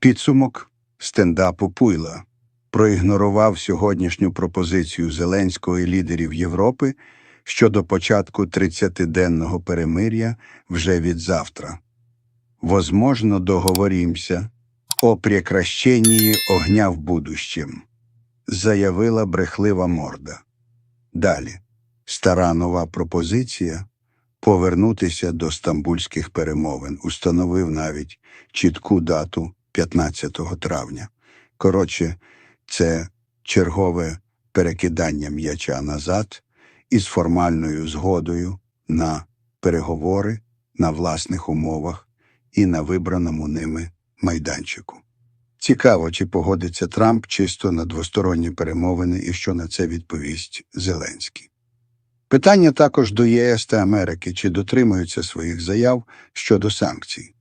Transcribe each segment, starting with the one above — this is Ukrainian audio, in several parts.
Підсумок стендапу Пуйла проігнорував сьогоднішню пропозицію Зеленського і лідерів Європи щодо початку 30-денного перемир'я вже від завтра. Возможно, договоримся о прекращении огня в будущем, заявила брехлива морда. Далі. Стара нова пропозиція повернутися до стамбульських перемовин установив навіть чітку дату 15 травня. Коротше, це чергове перекидання м'яча назад із формальною згодою на переговори на власних умовах і на вибраному ними майданчику. Цікаво, чи погодиться Трамп чисто на двосторонні перемовини і що на це відповість Зеленський. Питання також до ЄС та Америки, чи дотримуються своїх заяв щодо санкцій.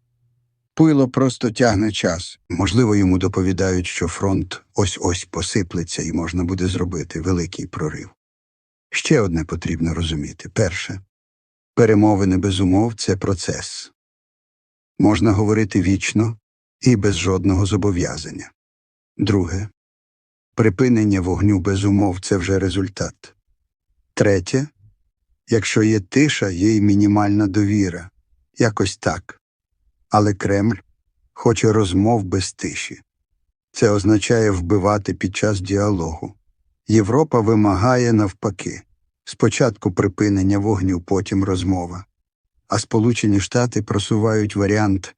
Пуйло просто тягне час. Можливо, йому доповідають, що фронт ось-ось посиплеться і можна буде зробити великий прорив. Ще одне потрібно розуміти. Перше. Перемовини без умов – це процес. Можна говорити вічно і без жодного зобов'язання. Друге. Припинення вогню без умов – це вже результат. Третє. Якщо є тиша, є й мінімальна довіра. Якось так. Але Кремль хоче розмов без тиші. Це означає вбивати під час діалогу. Європа вимагає навпаки спочатку припинення вогню, потім розмова. А Сполучені Штати просувають варіант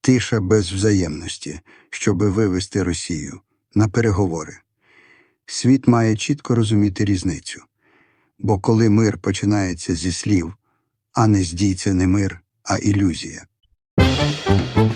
тиша без взаємності, щоби вивести Росію на переговори. Світ має чітко розуміти різницю. Бо коли мир починається зі слів, а не з не мир, а ілюзія. Música